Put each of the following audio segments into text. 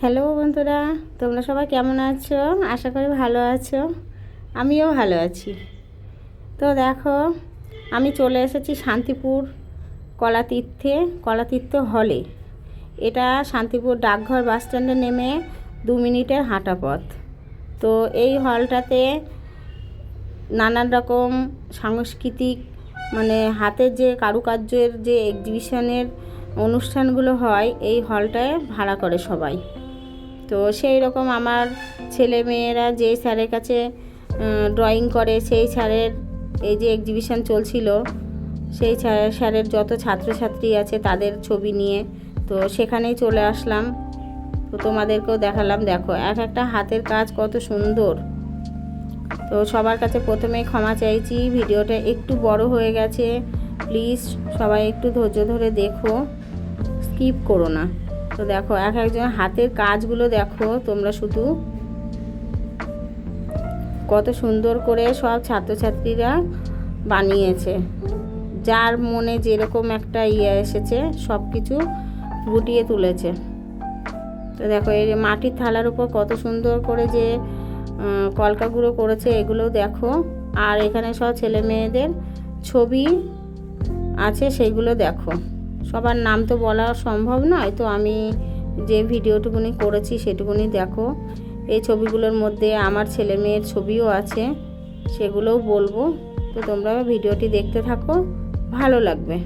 Hello বন্ধুরা, তোমরা সবাই কেমন আছো? আশা করি ভালো আছো। আমিও ভালো আছি। তো দেখো, আমি চলে এসেছি শান্তিপুর কলাতীর্থে কলাতীর্থ হলে এটা শান্তিপুর ডাকঘর বাস স্ট্যান্ডে নেমে দু মিনিটের হাঁটা পথ। তো এই হলটাতে নানান রকম সাংস্কৃতিক মানে হাতের যে কারুকার্যের যে এক্সিবিশনের অনুষ্ঠানগুলো হয়, এই হলটায় ভাড়া করে সবাই। তো সেই রকম আমার ছেলে মেয়েরা যে স্যারের কাছে ড্রয়িং করে, সেই স্যারের এই যে এক্সিবিশন চলছিল, সেই স্যার- স্যারের যত ছাত্রছাত্রী আছে তাদের ছবি নিয়ে, তো সেখানেই চলে আসলাম। তো তোমাদেরকেও দেখালাম, দেখো, এক একটা হাতের কাজ কত সুন্দর। তো সবার কাছে প্রথমেই ক্ষমা চাইছি, ভিডিওটা একটু বড় হয়ে গেছে প্লিজ সবাই একটু ধৈর্য ধরে দেখো স্কিপ করো না। তো দেখো, এক একজন হাতের কাজগুলো দেখো, তোমরা শুধু কত সুন্দর করে সব ছাত্রছাত্রীরা বানিয়েছে। যার মনে যেরকম একটা ইয়ে এসেছে সব কিছু ফুটিয়ে তুলেছে। তো দেখো, এই মাটির থালার উপর কত সুন্দর করে যে কলকাগুলো করেছে, এগুলো দেখো। আর এখানে সব ছেলে মেয়েদের ছবি আছে সেইগুলো দেখো। সবার নাম তো বলা সম্ভব নয়, তো আমি যে ভিডিওটুকুনি করেছি সেটুকুনি দেখো। এই ছবিগুলোর মধ্যে আমার ছেলে মেয়ের ছবিও আছে, সেগুলোও বলব। তো তোমরা ভিডিওটি দেখতে থাকো, ভালো লাগবে।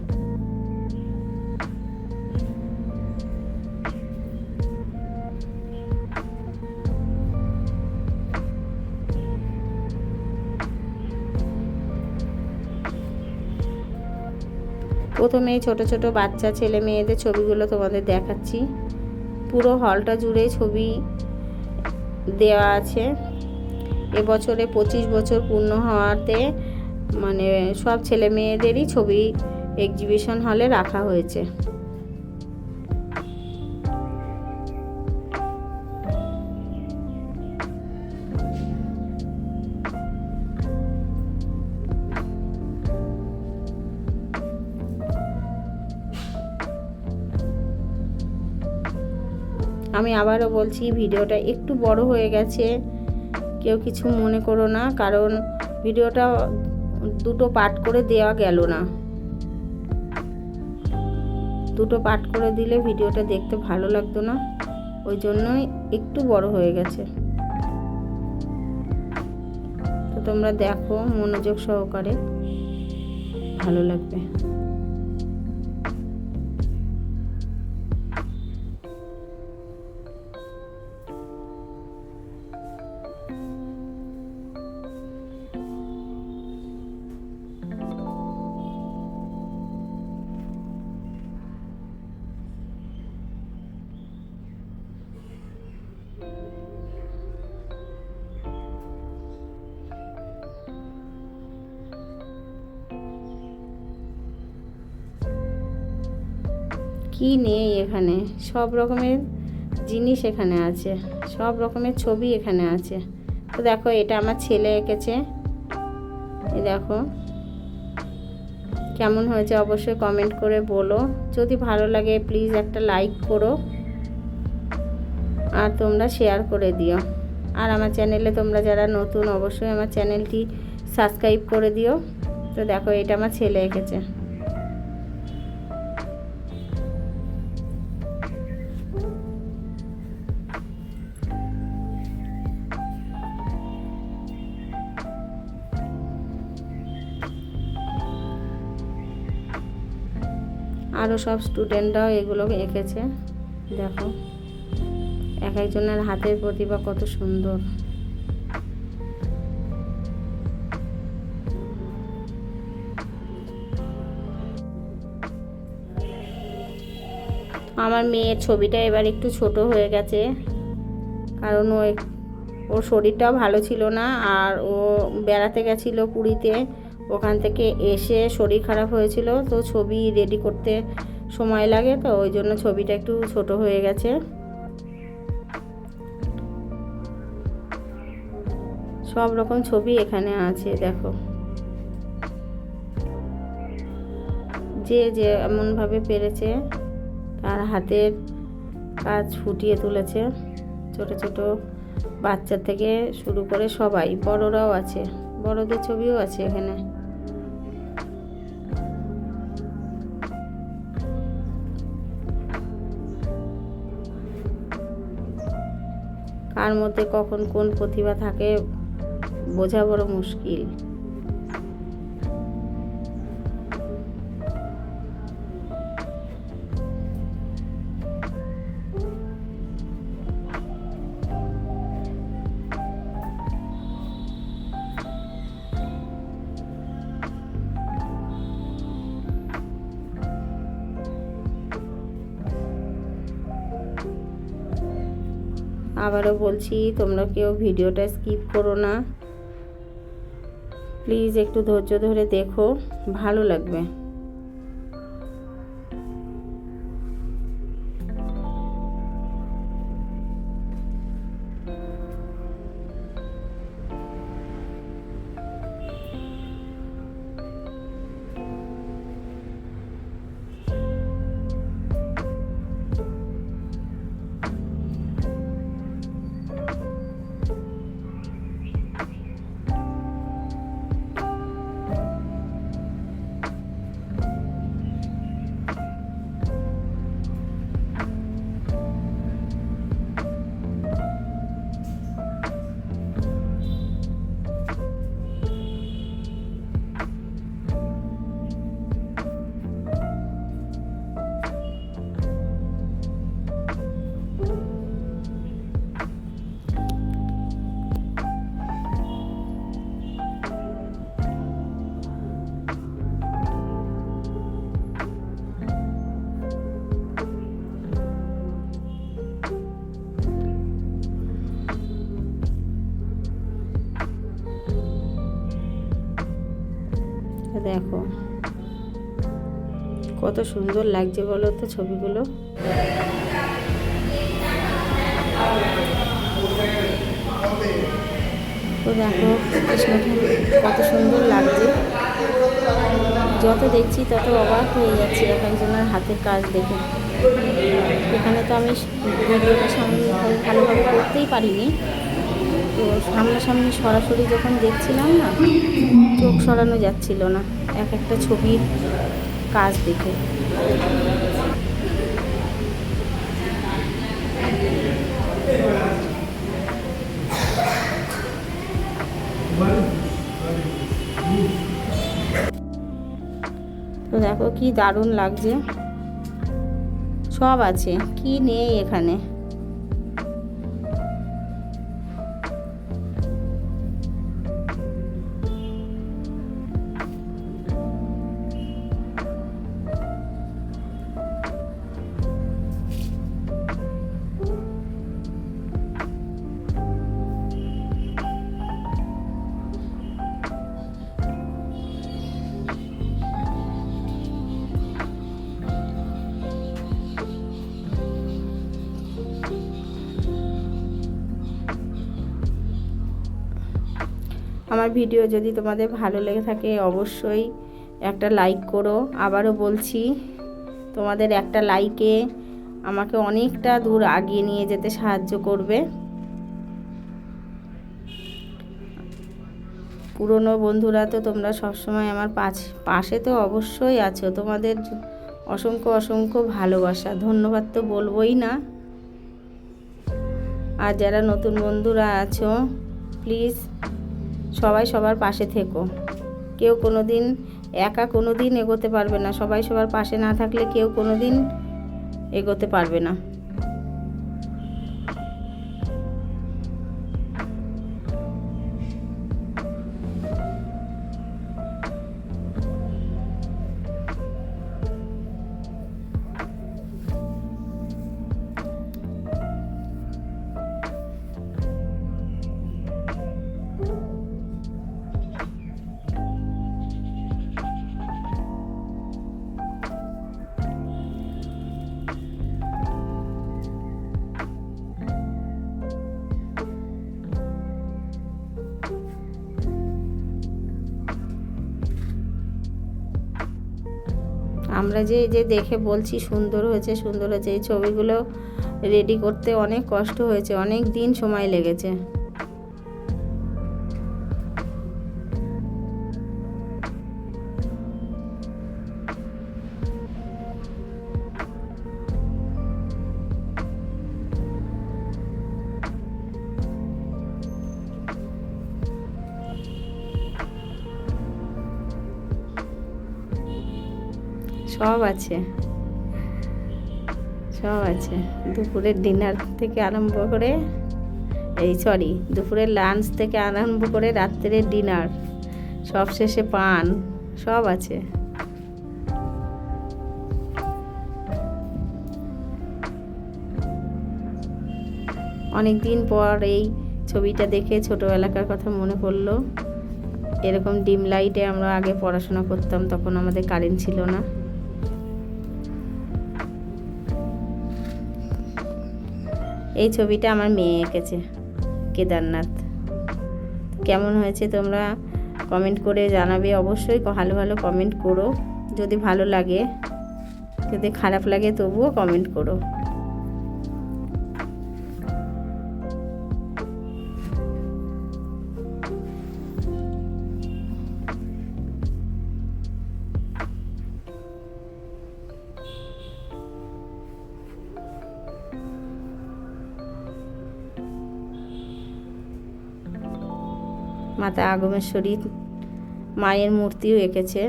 প্রথমে ছোট ছোট বাচ্চা, ছেলে মেয়েদের ছবিগুলো তোমাদের দেখাচ্ছি। পুরো হলটা জুড়ে ছবি দেওয়া আছে। এবছরে পঁচিশ বছর পূর্ণ হওয়াতে মানে সব ছেলে মেয়েদেরই ছবি এক্সিবিশন হলে রাখা হয়েছে। আমি আবারও বলছি, ভিডিওটা একটু বড় হয়ে গেছে। কেউ কিছু মনে করো না, কারণ ভিডিওটা দুটো পার্ট করে দেওয়া গেল না। দুটো পার্ট করে দিলে ভিডিওটা দেখতে ভালো লাগতো না, ওই জন্যই একটু বড় হয়ে গেছে। তো তোমরা দেখো, মনোযোগ সহকারে ভালো লাগবে। কি নেই এখানে? সব রকমের জিনিস এখানে আছে। সব রকমের ছবি এখানে আছে। তো দেখো, এটা আমার ছেলে এঁকেছে। দেখো, কেমন হয়েছে অবশ্যই কমেন্ট করে বলো। যদি ভালো লাগে প্লিজ একটা লাইক করো। আর তোমরা শেয়ার করে দিও। আর আমার চ্যানেলে তোমরা যারা নতুন, অবশ্যই আমার চ্যানেলটি সাবস্ক্রাইব করে দিও। তো দেখো, এটা আমার ছেলে এঁকেছে। আরও সব স্টুডেন্টরাও এগুলো এঁকেছে। দেখো, এক একজনের হাতের প্রতিভা কত সুন্দর। আমার মেয়ের ছবিটা এবার একটু ছোট হয়ে গেছে, কারণ ও এক- ওর শরীরটাও ভালো ছিল না, আর ও বেড়াতে গেছিল পুরীতে। ওখান থেকে এসে শরীর খারাপ হয়েছিল, তো ছবি রেডি করতে সময় লাগে, তো ওই জন্য ছবিটা একটু ছোট হয়ে গেছে। সব রকম ছবি এখানে আছে, দেখো। যে যে এমনভাবে পেরেছে, তার হাতের কাজ ফুটিয়ে তুলেছে। ছোট ছোট বাচ্চা থেকে শুরু করে সবাই, বড়রাও আছে, বড়দের ছবিও আছে এখানে। কার মধ্যে কখন কোন প্রতিভা থাকে বোঝা বড় মুশকিল। আবারও বলছি, তোমরা কেউ ভিডিওটা স্কিপ করো না। প্লিজ একটু ধৈর্য ধরে দেখো, ভালো লাগবে। দেখো। কত সুন্দর লাগছে বলো তো ছবিগুলো। তো দেখো কত সুন্দর লাগছে। যত দেখছি তত অবাক হয়ে যাচ্ছি এক একজনের হাতের কাজ দেখে। এখানে তো আমি ভিডিওটা সামনে ভালোভাবে করতেই পারিনি। তো সামনাসামনি সরাসরি যখন দেখছিলাম না, চোখ সরানো যাচ্ছিল না। এক একটা ছবির কাজ দেখে। তো দেখো কি দারুণ লাগছে। সব আছে, কি নেই এখানে? আমার ভিডিও যদি তোমাদের ভালো লেগে থাকে অবশ্যই একটা লাইক করো। আবারও বলছি, তোমাদের একটা লাইকে আমাকে অনেকটা দূর আগিয়ে নিয়ে যেতে সাহায্য করবে। পুরনো বন্ধুরা তো তোমরা সবসময় আমার পাশ পাশে তো অবশ্যই আছো। তোমাদের অসংখ্য অসংখ্য ভালোবাসা। ধন্যবাদ তো বলবোই না। আর যারা নতুন বন্ধুরা আছো প্লিজ সবাই সবার পাশে থেকো। কেউ কোনো দিন একা কোনো দিন এগোতে পারবে না। সবাই সবার পাশে না থাকলে কেউ কোনো দিন এগোতে পারবে না। আমরা যে যে দেখে বলছি সুন্দর হয়েছে সুন্দর হয়েছে। এই ছবিগুলো রেডি করতে অনেক কষ্ট হয়েছে, অনেক দিন সময় লেগেছে। সব আছে। সব আছে। দুপুরের ডিনার থেকে আরম্ভ করে, এই সরি দুপুরের লাঞ্চ থেকে আরম্ভ করে রাত্রের ডিনার সব শেষে পান, সব আছে। অনেক দিন পর এই ছবিটা দেখে ছোটোবেলাকার কথা মনে পড়ল। এরকম ডিম লাইটে আমরা আগে পড়াশোনা করতাম, তখন আমাদের কারেন্ট ছিল না। এই ছবিটা আমার মেয়ে এঁকেছে, কেদারনাথ। কেমন হয়েছে তোমরা কমেন্ট করে জানাবে। অবশ্যই ভালো ভালো কমেন্ট করো। যদি ভালো লাগে, যদি খারাপ লাগে তবুও কমেন্ট করো। মাতা আগমেশ্বরী মায়ের মূর্তিও এঁকেছে।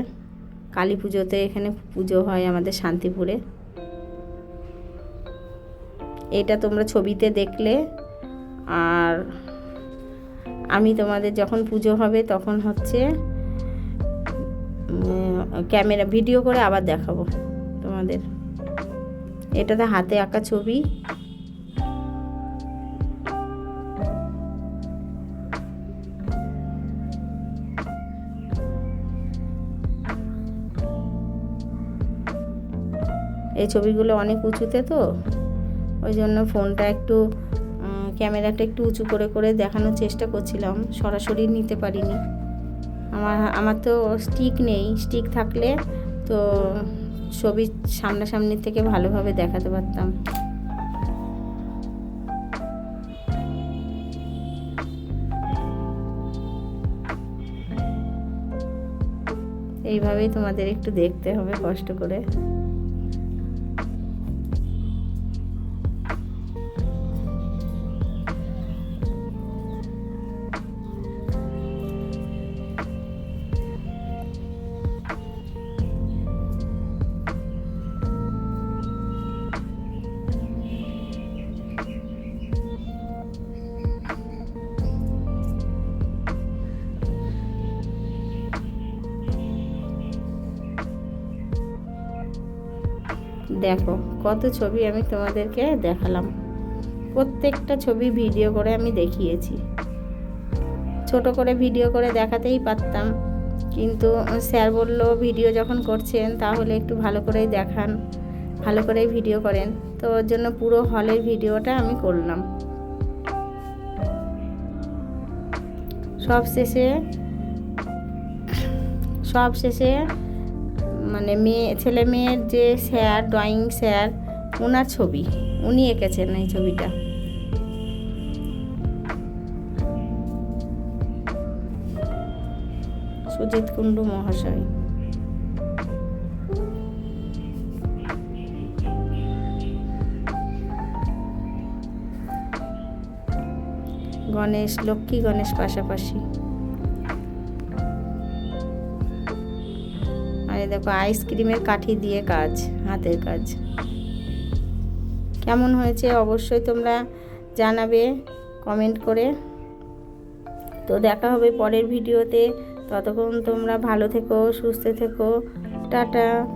কালী পুজোতে এখানে পুজো হয় আমাদের শান্তিপুরে। এটা তোমরা ছবিতে দেখলে আর আমি তোমাদের যখন পুজো হবে তখন হচ্ছে ক্যামেরা, ভিডিও করে আবার দেখাবো তোমাদের। এটাতে হাতে আঁকা ছবি। এই ছবিগুলো অনেক উঁচুতে তো, ওই জন্য ফোনটা একটু ক্যামেরাটা একটু উঁচু করে করে দেখানোর চেষ্টা করছিলাম, সরাসরি নিতে পারিনি। আমার আমার তো স্টিক নেই স্টিক থাকলে তো ছবি সামনাসামনি থেকে ভালোভাবে দেখাতে পারতাম। এইভাবেই তোমাদের একটু দেখতে হবে কষ্ট করে। দেখো, কত ছবি আমি তোমাদেরকে দেখালাম। প্রত্যেকটা ছবি ভিডিও করে আমি দেখিয়েছি। ছোট করে ভিডিও করে দেখাতেই পারতাম। কিন্তু স্যার বলল, ভিডিও যখন করছেন, তাহলে একটু ভালো করেই দেখান, ভালো করেই ভিডিও করেন। তো ওর জন্য পুরো হলের ভিডিওটা আমি করলাম। সব শেষে সব শেষে মানে মেয়ে, ছেলে মেয়ের যে স্যার ড্রয়িং স্যার ওনার ছবি, উনি এঁকেছেন এই ছবিটা। সুজিত কুণ্ডু মহাশয়। গণেশ, লক্ষ্মী গণেশ পাশাপাশি। আর দেখো, আইসক্রিমের কাঠি দিয়ে কাজ, হাতের কাজ। কেমন হয়েছে অবশ্যই তোমরা জানাবে কমেন্ট করে। তো দেখা হবে পরের ভিডিওতে। ততক্ষণ তোমরা ভালো থেকো, সুস্থ থেকো। টাটা।